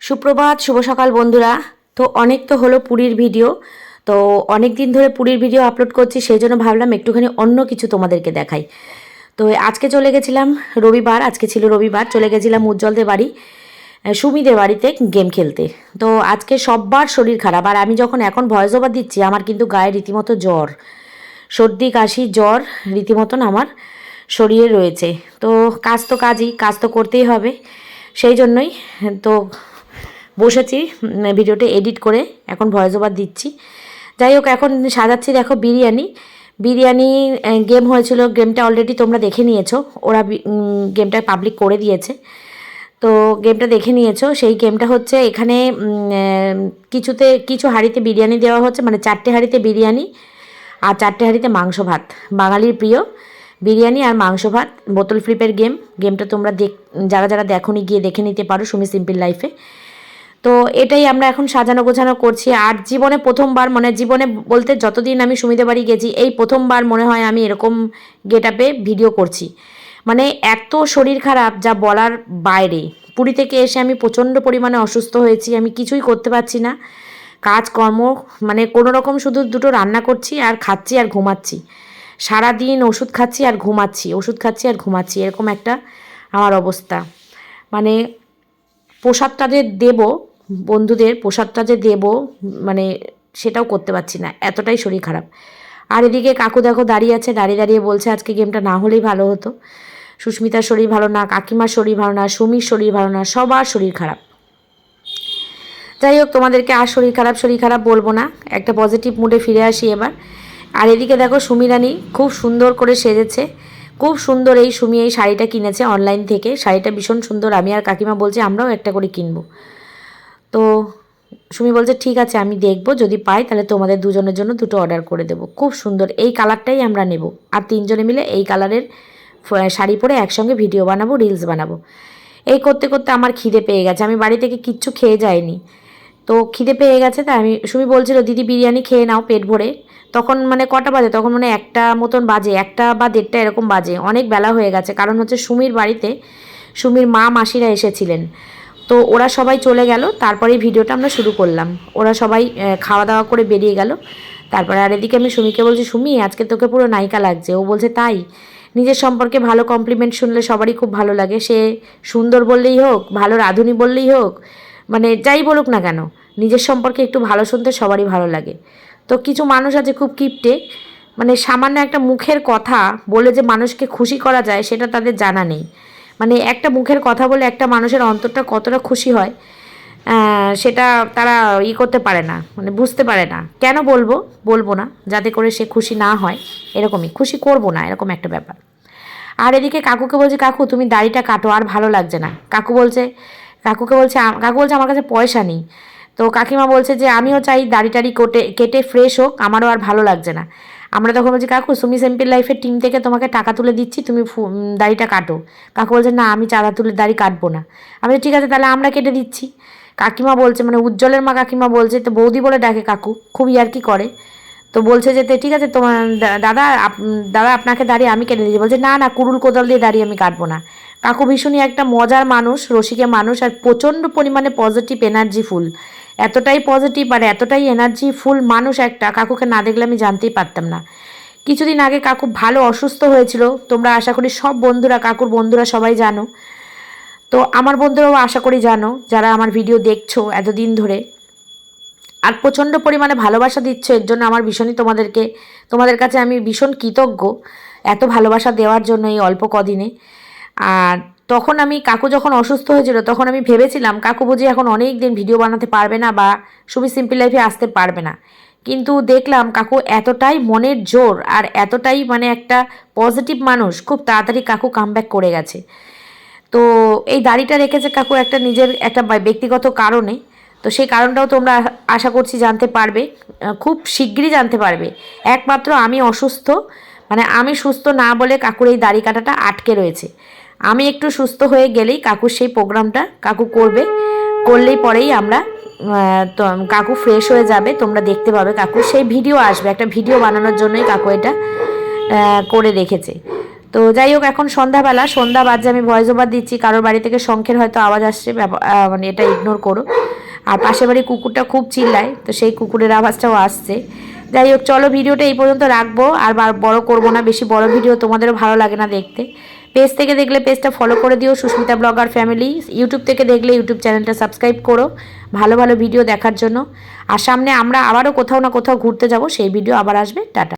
সুপ্রভাত, শুভ সকাল বন্ধুরা। তো অনেক তো হলো পুরীর ভিডিও। তো অনেক দিন ধরে পুরীর ভিডিও আপলোড করছি, সেই জন্য ভাবলাম একটুখানি অন্য কিছু তোমাদেরকে দেখাই। তো আজকে চলে গেছিলাম রবিবার, আজকে ছিল রবিবার, চলে গেছিলাম উজ্জ্বলদের বাড়ি সুমিদের বাড়িতে গেম খেলতে। তো আজকে সববার শরীর খারাপ, আর আমি যখন এখন ভয়েস ওভার দিচ্ছি, আমার কিন্তু গায়ে রীতিমতো জ্বর। সর্দি, কাশি, জ্বর রীতিমতন আমার শরীরে রয়েছে। তো কাজ তো কাজই, কাজ তো করতেই হবে। সেই জন্যই তো বসেছি ভিডিওটা এডিট করে এখন ভয়েস ওভার দিচ্ছি। যাই হোক, এখন সাজাচ্ছি, দেখো বিরিয়ানি। বিরিয়ানি গেম হয়েছিল গেমটা অলরেডি তোমরা দেখে নিয়েছো। ওরা গেমটা পাবলিক করে দিয়েছে। তো গেমটা দেখে নিয়েছো, সেই গেমটা হচ্ছে এখানে কিছুতে, কিছু হাঁড়িতে বিরিয়ানি দেওয়া হচ্ছে মানে চারটে হাঁড়িতে বিরিয়ানি আর চারটে হাঁড়িতে মাংস ভাত। বাঙালির প্রিয় বিরিয়ানি আর মাংস ভাত, বোতল ফ্লিপের গেম গেমটা তোমরা দেখ, যারা যারা দেখোনি, গিয়ে দেখে নিতে পারো সুমি সিম্পল লাইফে। তো এটাই আমরা এখন সাজানো গোছানো করছি। আর জীবনে প্রথমবার মানে জীবনে বলতে যতদিন আমি সুমিদের বাড়ি গেছি, এই প্রথমবার মনে হয় আমি এরকম গেট আপে ভিডিও করছি। মানে এত শরীর খারাপ যা বলার বাইরে। পুরী থেকে এসে আমি প্রচণ্ড পরিমাণে অসুস্থ হয়েছি, আমি কিছুই করতে পারছি না। কাজকর্ম মানে কোনো রকম শুধু দুটো রান্না করছি আর খাচ্ছি আর ঘুমাচ্ছি। সারাদিন ওষুধ খাচ্ছি আর ঘুমাচ্ছি, ওষুধ খাচ্ছি আর ঘুমাচ্ছি, এরকম একটা আমার অবস্থা। মানে প্রসাদটা যে দেব, বন্ধুদের প্রসাদটা যে দেব মানে সেটাও করতে পারছি না, এতটাই শরীর খারাপ। আর এদিকে কাকু দেখো দাঁড়িয়ে আছে, দাঁড়িয়ে দাঁড়িয়ে বলছে আজকে গেমটা না হলেই ভালো হতো। সুস্মিতার শরীর ভালো না, কাকিমার শরীর ভালো না, সুমির শরীর ভালো না, সবার শরীর খারাপ। যাই হোক, তোমাদেরকে আর শরীর খারাপ শরীর খারাপ বলব না, একটা পজিটিভ মুডে ফিরে আসি এবার। আর এদিকে দেখো সুমিরানি খুব সুন্দর করে সেজেছে। খুব সুন্দর এই সুমি এই শাড়িটা কিনেছে অনলাইন থেকে। শাড়িটা ভীষণ সুন্দর। আমি আর কাকিমা বলছি, আমরাও একটা করে কিনবো। তো সুমি বলছে, ঠিক আছে, আমি দেখব। যদি পাই, তাহলে তোমাদের দুজনের জন্য দুটো অর্ডার করে দেবো। খুব সুন্দর। এই কালারটাই আমরা নেব। আর তিনজনে মিলে এই কালারের শাড়ি পরে একসঙ্গে ভিডিও বানাবো রিলস বানাবো। এই করতে করতে আমার খিদে পেয়ে গেছে। আমি বাড়ি থেকে কিচ্ছু খেয়ে যাইনি। তো খিদে পেয়ে গেছে, তাই আমি, সুমি বলছিল, দিদি, বিরিয়ানি খেয়ে নাও পেট ভরে। তখন মানে কটা বাজে? তখন মানে একটা মতন বাজে, একটা বা দেড়টা এরকম বাজে। অনেক বেলা হয়ে গেছে। কারণ হচ্ছে সুমির বাড়িতে, সুমির মা মাসিরা এসেছিলেন। তো ওরা সবাই চলে গেল, তারপরে ভিডিওটা আমরা শুরু করলাম। ওরা সবাই খাওয়া দাওয়া করে বেরিয়ে গেল। তারপরে আর এদিকে আমি সুমিকে বলছি, সুমি, আজকে তোকে পুরো নায়িকা লাগছে। ও বলছে, তাই। নিজের সম্পর্কে ভালো কমপ্লিমেন্ট শুনলে সবারই খুব ভালো লাগে। সে সুন্দর বললেই হোক, ভালো রাঁধুনি বললেই হোক মানে যাই বলুক না কেন, নিজের সম্পর্কে একটু ভালো শুনতে সবারই ভালো লাগে। তো কিছু মানুষ আছে খুব কিপটে মানে সামান্য একটা মুখের কথা বলে যে মানুষকে খুশি করা যায় সেটা তাদের জানা নেই। মানে একটা মুখের কথা বলে একটা মানুষের অন্তরটা কতটা খুশি হয় সেটা তারা ই করতে পারে না মানে বুঝতে পারে না। কেন বলব? বলব না, যাতে করে সে খুশি না হয়, এরকমই। খুশি করব না, এরকম একটা ব্যাপার। আর এদিকে কাকুকে বলছে, কাকু, তুমি দাড়িটা কাটো, আর ভালো লাগছে না। কাকু বলছে, কাকুকে বলছে কাকু বলছে আমার কাছে পয়সা নেই। তো কাকিমা বলছে যে, আমিও চাই দাড়ি টাড়ি কোটে, কেটে ফ্রেশ হোক, আমারও আর ভালো লাগছে না। আমরা তখন বলছি, কাকু, সুমি সিম্পল লাইফের টিম থেকে তোমাকে টাকা তুলে দিচ্ছি, তুমি দাড়িটা কাটো। কাকু বলছে, না, আমি চাঁদা তুলে দাড়ি কাটবো না। আমি ঠিক আছে, তাহলে আমরা কেটে দিচ্ছি। কাকিমা বলছে মানে উজ্জ্বলের মা কাকিমা বলছে, তো বৌদি বলে ডাকে কাকু, খুব ইয়ার্কি করে? তো বলছে যেতে ঠিক আছে, তোমার দাদা দাদা, আপনাকে দাঁড়িয়ে আমি কেটে দিচ্ছি। বলছে, না না, কুরুল কোদাল দিয়ে দাঁড়িয়ে আমি কাটবো না। কাকু ভীষণই একটা মজার মানুষ রসিকে মানুষ, আর প্রচণ্ড পরিমাণে পজিটিভ এনার্জি ফুল এতটাই পজিটিভ আর এতটাই এনার্জি ফুল মানুষ একটা, কাকুকে না দেখলে আমি জানতেই পারতাম না। কিছুদিন আগে কাকু ভালো অসুস্থ হয়েছিল, তোমরা আশা করি সব বন্ধুরা, কাকুর বন্ধুরা সবাই জানো। তো আমার বন্ধুরাও আশা করি জানো, যারা আমার ভিডিও দেখছ এতদিন ধরে। আর প্রচণ্ড পরিমাণে ভালোবাসা দিচ্ছ, এর জন্য আমার ভীষণই তোমাদেরকে, তোমাদের কাছে আমি ভীষণ কৃতজ্ঞ। এত ভালোবাসা দেওয়ার জন্য এই অল্প কদিনে। আর তখন আমি কাকু যখন অসুস্থ হয়েছিল, তখন আমি ভেবেছিলাম, কাকু বুঝি এখন অনেক দিন ভিডিও বানাতে পারবে না বা সুবি সিম্পল লাইফে আসতে পারবে না। কিন্তু দেখলাম কাকু এতটাই মনের জোর আর এতটাই মানে একটা পজিটিভ মানুষ, খুব তাড়াতাড়ি কাকু কামব্যাক করে গেছে। তো এই দাড়িটা রেখেছে কাকু একটা নিজের একটা ব্যক্তিগত কারণে। তো সেই কারণটাও তোমরা আশা করছি জানতে পারবে খুব শিগগিরই জানতে পারবে। একমাত্র আমি অসুস্থ মানে আমি সুস্থ না বলে কাকুর এই দাড়ি কাটাটা আটকে রয়েছে। আমি একটু সুস্থ হয়ে গেলেই কাকুর সেই প্রোগ্রামটা কাকু করবে। করলেই পরেই আমরা তো কাকু ফ্রেশ হয়ে যাবে, তোমরা দেখতে পাবে কাকু। সেই ভিডিও আসবে, একটা ভিডিও বানানোর জন্যই কাকু এটা করে রেখেছে। তো যাই হোক, এখন সন্ধ্যাবেলা, সন্ধ্যা বাজে, আমি ভয়েস ওভার দিচ্ছি। কারোর বাড়ি থেকে শঙ্খের হয়তো আওয়াজ আসছে মানে এটা ইগনোর করো। আর পাশের বাড়ি কুকুরটা খুব চিল্লায়, তো সেই কুকুরের আওয়াজটাও আসছে। যাই হোক, চলো ভিডিওটা এই পর্যন্ত রাখব। আর বড় করব না, বেশি বড় ভিডিও তোমাদেরও ভালো লাগে না দেখতে। পেজ থেকে দেখলে পেজটা ফলো করে দিও, সুস্মিতা ব্লগার ফ্যামিলি ইউটিউব থেকে দেখলে ইউটিউব চ্যানেলটা সাবস্ক্রাইব করো, ভালো ভালো ভিডিও দেখার জন্য। আর সামনে আমরা আবারও কোথাও না কোথাও ঘুরতে যাব, সেই ভিডিও আবার আসবে। টাটা।